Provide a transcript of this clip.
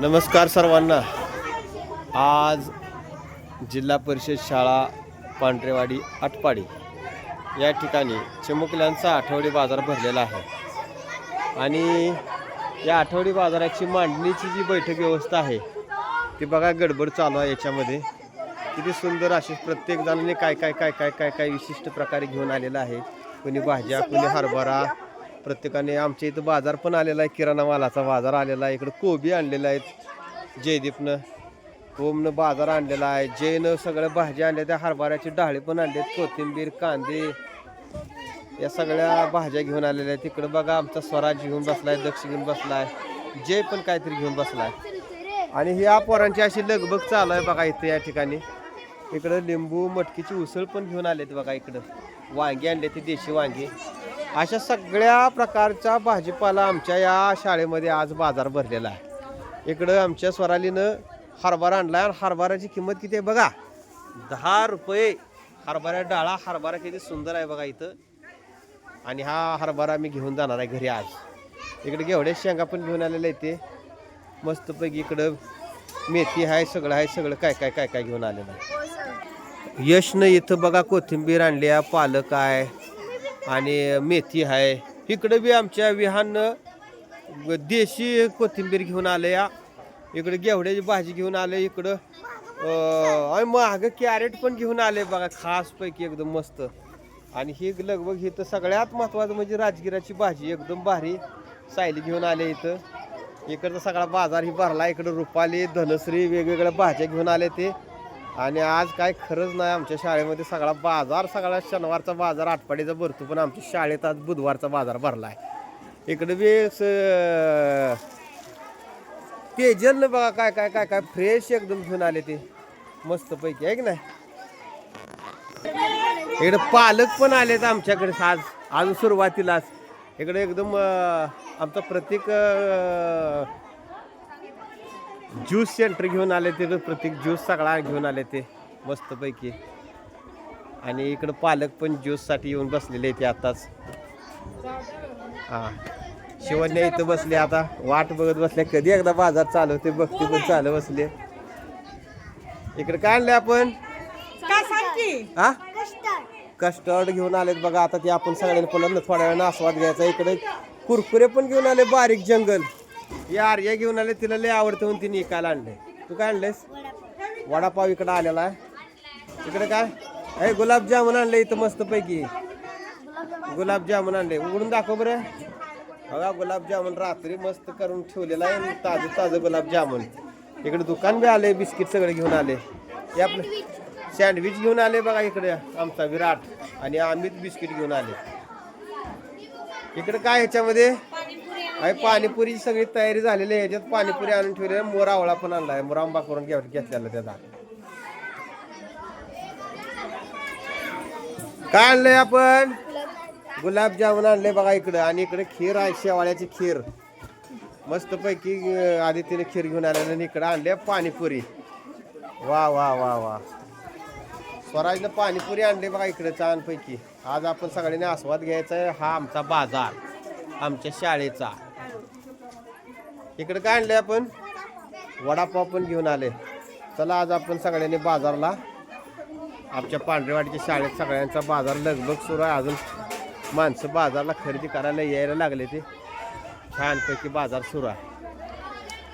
नमस्कार सर्वांना. आज जिल्हा परिषद शाळा पांढरेवाडी आटपाडी या ठिकाणी चिमुकल्यांचा आठवडी बाजार भरलेला आहे. आणि या आठवडी बाजाराची मांडणीची जी बैठक व्यवस्था आहे ती बघा गडबड चालू आहे याच्यामध्ये. किती सुंदर अशी प्रत्येक जणांनी काय काय काय काय काय काय विशिष्ट प्रकारे घेऊन आलेलं आहे. कोणी भाज्या कोणी हरभरा प्रत्येकाने आमच्या इथं बाजार पण आलेला आहे किराणा मालाचा बाजार आलेला आहे. इकडं कोबी आणलेला आहेत जयदीपनं. ओमनं बाजार आणलेला आहे जयनं सगळ्या भाज्या आणल्या त्या हरभऱ्याची डाळे पण आणले कोथिंबीर कांदे. या सगळ्या भाज्या घेऊन आलेल्या आहेत. तिकडं बघा आमचा स्वराज घेऊन बसलाय दक्ष घेऊन बसलाय. जय पण काहीतरी घेऊन बसलाय. आणि ह्या पोरांची अशी लगबग चालू आहे बघा इथे या ठिकाणी. इकडं लिंबू मटकीची उसळ पण घेऊन आलेत बघा इकडं. वांगी आणले ते देशी वांगी. अशा सगळ्या प्रकारचा भाजीपाला आमच्या या शाळेमध्ये आज बाजार भरलेला आहे. इकडं आमच्या स्वरालीनं हरभरा आणला आणि हरभऱ्याची किंमत किती आहे बघा. दहा रुपये हरभरा डाळा हरभरा किती सुंदर आहे बघा इथं. आणि हा हरभरा मी घेऊन जाणार आहे घरी आज. इकडे घेवड्या शेंगा पण घेऊन आलेले आहे ते. मस्तपैकी इकडं मेथी आहे सगळं आहे सगळं काय काय काय काय घेऊन आलेलं आहे. यशनं इथं बघा कोथिंबीर आणली आहे पालक आहे आणि मेथी आहे. इकडं बी आमच्या विहानं देशी कोथिंबीर घेऊन आले या. इकडे घेवड्याची भाजी घेऊन आले इकडं. आणि महाग कॅरेट पण घेऊन आले बघा खास पैकी एकदम मस्त. आणि ही लगभग ही तर सगळ्यात महत्वाचं म्हणजे राजगिराची भाजी एकदम भारी. सायली घेऊन आले इथं. इकडचा सगळा बाजार ही भरला इकडं रुपाली धनश्री वेगवेगळ्या भाज्या घेऊन आले ते. आणि आज काय खरंच नाही आमच्या शाळेमध्ये सगळा बाजार सगळा शनिवारचा बाजार आठपाडीचा भरतो पण आमच्या शाळेत आज बुधवारचा बाजार भरला आहे इकडं बी स- बघा काय काय काय काय फ्रेश एकदम घेऊन आले ते. मस्तपैकी आहे की नाही? इकडे पालक पण आलेत आमच्याकडे आज आज सुरुवातीलाच. इकडे एकदम आमचा प्रत्येक ज्यूस सेंटर घेऊन आले ते प्रत्येक ज्यूस सगळा घेऊन आले ते मस्तपैकी. आणि इकडं पालक पण ज्यूससाठी येऊन बसलेले ते आताच. हां. शिवण्या इथं बसले आता. वाट बघत बसले. कधी एकदा बाजार चालू ते बघते पण चालू बसले. इकडे काय आणले आपण? हा? कस्टर्ड घेऊन आलेत बघा आता ते आपण सगळ्यांनी पुन्हा थोड्या वेळानं आस्वाद घ्यायचा. इकडे कुरकुरे पण घेऊन आले बारीक जंगल. या आर्या घेऊन आले तिला लय आवडते म्हणून तिने इकायला आणले तू काय आणलेस वडापाव इकडं आलेला आहे. इकडे काय? हे गुलाबजामुन आणले इथं मस्त पैकी गुलाबजामुन आणले उघडून दाखव बरं. बघा गुलाबजामुन रात्री मस्त करून ठेवलेला आहे ताजं ताजं गुलाबजामुन. इकडे दुकान बी आले बिस्किट सगळे घेऊन आले. हे आपलं सँडविच घेऊन आले बघा इकडे आमचा विराट. आणि अमित बिस्किट घेऊन आले. इकडे काय ह्याच्यामध्ये? आहे पाणीपुरीची सगळी तयारी झालेली आहे. याच्यात पाणीपुरी आणून ठेवली आहे मोरा आवळा पण आहे. मोरांबा करून घ्या घेतलेला त्याचा. काय आणलंय आपण? गुलाबजामुन आणले बघा इकडे. आणि इकडे खीर आहे शेवाळ्याची खीर. मस्त पैकी आदित्यने खीर घेऊन आलेलं आणि इकडे आणले पाणीपुरी. वा वा वा वा. स्वराजनं पाणीपुरी आणली बघा इकडे छानपैकी. आज आपण सगळ्यांनी आस्वाद घ्यायचा आहे. हा आमचा बाजार. आमच्या शाळेचा. इकडे काय आणले आपण? वडापाव पण घेऊन आले. चला आज आपण सगळ्यांनी बाजारला आमच्या पांढरेवाडीच्या शाळेत सगळ्यांचा बाजार लगबग सुरू आहे. अजून माणसं बाजारला खरेदी करायला यायला लागले ते. छानपैकी बाजार सुरू आहे.